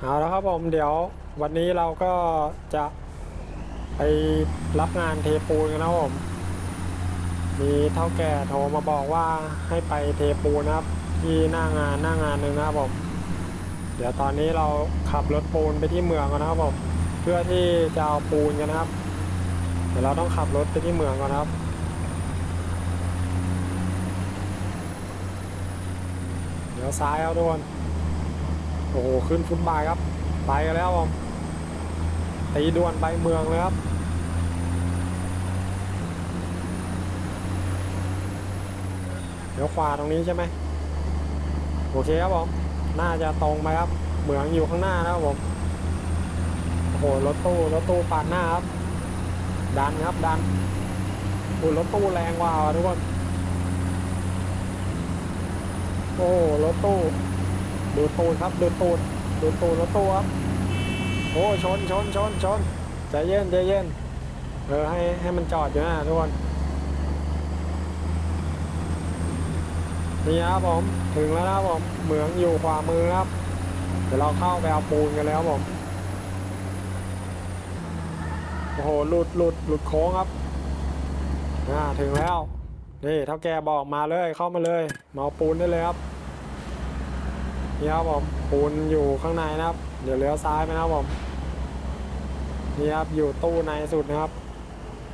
เอาแล้วครับผมเดี๋ยววันนี้เราก็จะไปรับงานเทปูนกันนะครับผมมีเท่าแก่โทรมาบอกว่าให้ไปเทปูนนะครับ ที่หน้างานหน้างานหนึ่งนะครับผมเดี๋ยวตอนนี้เราขับรถปูนไปที่เมืองกันนะครับผมเพื่อที่จะเอาปูนกันนะครับ เดี๋ยวเราต้องขับรถไปที่เมืองก่อนนะครับเดี๋ยวซ้ายเอาทุกคน โอ้โหขึ้นฟุตบาทครับ ไปกันแล้วผมตีด่วนไปเมืองเลยครับเดี๋ยวขวาตรงนี้ใช่ไหมโอเคครับผมน่าจะตรงไปครับเหมืองอยู่ข้างหน้านะครับผมโอ้โหรถตู้รถตู้ปาดหน้าครับ ดันครับดันโอ้รถตู้แรงกว่าทุกคนโอ้โหรถตู้ ดูตูดครับดูตูดดูตูดรถตู้ครับโอ้ชนชนชนชนใจเย็นใจเย็นเออให้ให้มันจอดอยู่นะทุกคนนี่ครับผมถึงแล้วนะครับผมเหมืองอยู่ขวามือครับ เดี๋ยวเราเข้าไปเอาปูนกันแล้วครับผมโอ้โหหลุดหลุดหลุดโค้งครับอ่าถึงแล้วนี่เท่าแกบอกมาเลยเข้ามาเลยมาเอาปูนได้เลยครับ นี่ครับผมปูนอยู่ข้างในนะครับ เดี๋ยวเลี้ยวซ้ายไปนะครับผมนี่ครับอยู่ตู้ในสุดนะครับ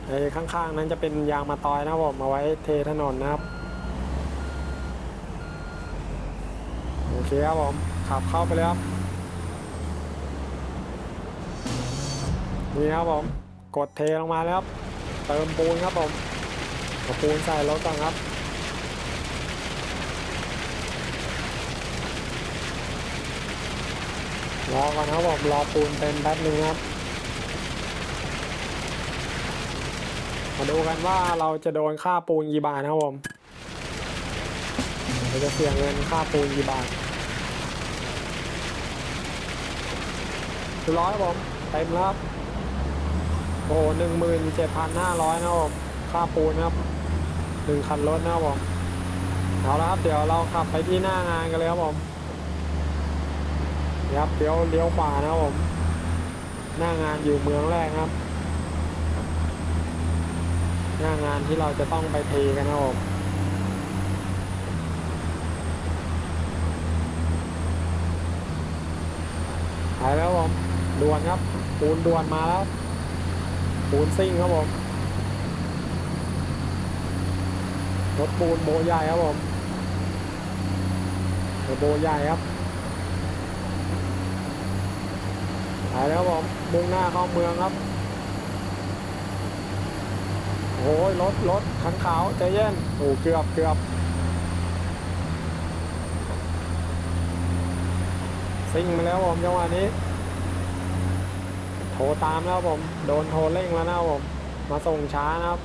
ไอ้ข้างๆนั้นจะเป็นยางมาตอยนะครับผมเอาไว้เทถนนนะครับโอเคครับผมขับเข้าไปเลยครับนี่ครับผมกดเทลงมาแล้วครับเติมปูนครับผมเอาปูนใส่รถก่อนครับ รอก่อนครับผมรอปูนเต็มแป๊บนึงครับ มาดูกันว่าเราจะโดนค่าปูนกี่บาทนะครับผมเราจะเสียเงินค่าปูนกี่บาทร้อยครับผมเต็มแล้วครับโอ้โหหนึ่งหมื่นเจ็ดพันห้าร้อยนะครับผมค่าปูนครับหนึ่งคันรถนะครับผมเอาละครับเดี๋ยวเราขับไปที่หน้างานกันเลยครับผม ครับเดี๋ยวเลี้ยวขวานะครับผมหน้างานอยู่เมืองแรกครับ หน้างานที่เราจะต้องไปเทกันนะครับผมไปแล้วผมด่วนครับปูนด่วนมาแล้วปูนซิ่งครับผมรถปูนโบใหญ่ครับผมโบใหญ่ครับ ไปแล้วผมมุ่งหน้าเข้าเมืองครับโอ้ยรถรถคันขาวใจเย็นโอ้เกือบเกือบซิ่งมาแล้วผมจังหวะนี้ โทรตามแล้วผม โดนโทรเร่งแล้วนะผม มาส่งช้านะครับ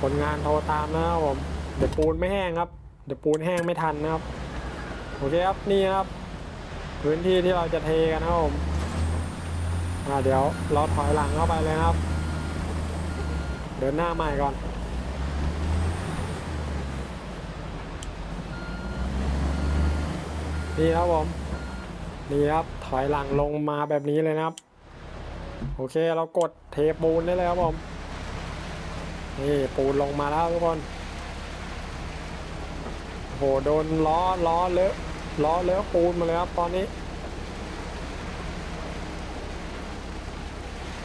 คนงานโทรตามนะครับผมเดี๋ยวปูนไม่แห้งครับ เดี๋ยวปูนแห้งไม่ทันนะครับ โอเคครับนี่ครับ พื้นที่ที่เราจะเทกันนะครับผมอ่าเดี๋ยวเราถอยหลังเข้าไปเลยครับ เดินหน้าใหม่ก่อน นี่ครับผมนี่ครับถอยหลังลงมาแบบนี้เลยนะครับ โอเคเรากดเทปูนได้เลยครับผม นี่ปูนลงมาแล้วทุกคน โอ้โหโดนล้อล้อเลอะล้อเลอะปูนมาเลยครับตอนนี้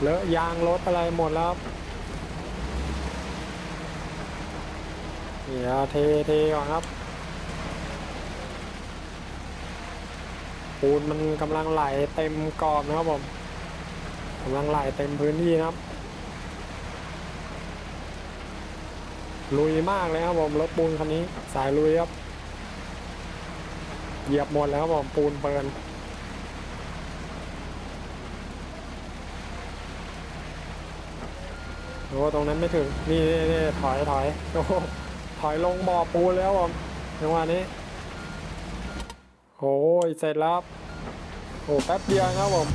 เลอะยางรถอะไรหมดแล้วครับนี่เอาเทเทก่อนครับปูนมันกำลังไหลเต็มกรอบนะครับผมกำลังไหลเต็มพื้นที่นะครับลุยมากเลยครับผมรถปูนคันนี้สายลุยครับ เหยียบหมดแล้วครับผมปูนเปินโอ้ตรงนั้นไม่ถึง นี่นี่นี่ถอยถอยโอ้โหถอยลงบ่อปูนแล้วครับผมจังหวะนี้โอ้ยเสร็จแล้วครับโอ้แป๊บเดียวครับผม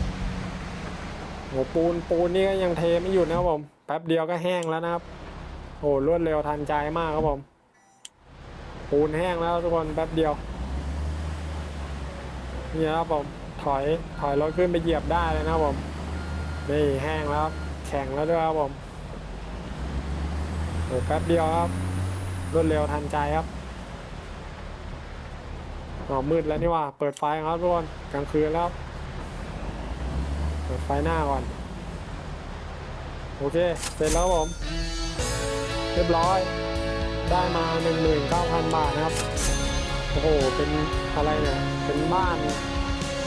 โอ้ปูนปูนนี่ก็ยังเทไม่หยุดนะครับผมแป๊บเดียวก็แห้งแล้วนะครับโอ้รวดเร็วทันใจมากครับผม ปูนแห้งแล้วทุกคนแป๊บเดียว นี่ครับผมถอยถอยรถขึ้นไปเหยียบได้เลยนะครับผมนี่แห้งแล้วครับแข็งแล้วด้วยครับผมโอ้แป๊บเดียวครับรวดเร็วทันใจครับอ๋อมืดแล้วนี่ว่า เปิดไฟครับทุกคนกลางคืนแล้วเปิดไฟหน้าก่อน โอเค เสร็จแล้วครับผม เรียบร้อย ได้มา 19,000 บาทนะครับ โอ้โห เป็นอะไรเนี่ย เป็นบ้าน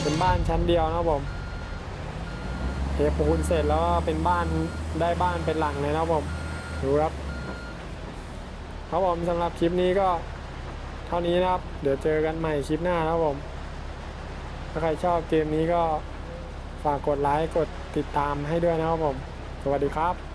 เป็นบ้านชั้นเดียวนะครับผมเทปูนเสร็จแล้วเป็นบ้านได้บ้านเป็นหลังเลยนะครับผมดูครับครับผมสำหรับคลิปนี้ก็เท่านี้นะครับ เดี๋ยวเจอกันใหม่คลิปหน้านะครับผม ถ้าใครชอบเกมนี้ก็ฝากกดไลค์กดติดตามให้ด้วยนะครับผม สวัสดีครับ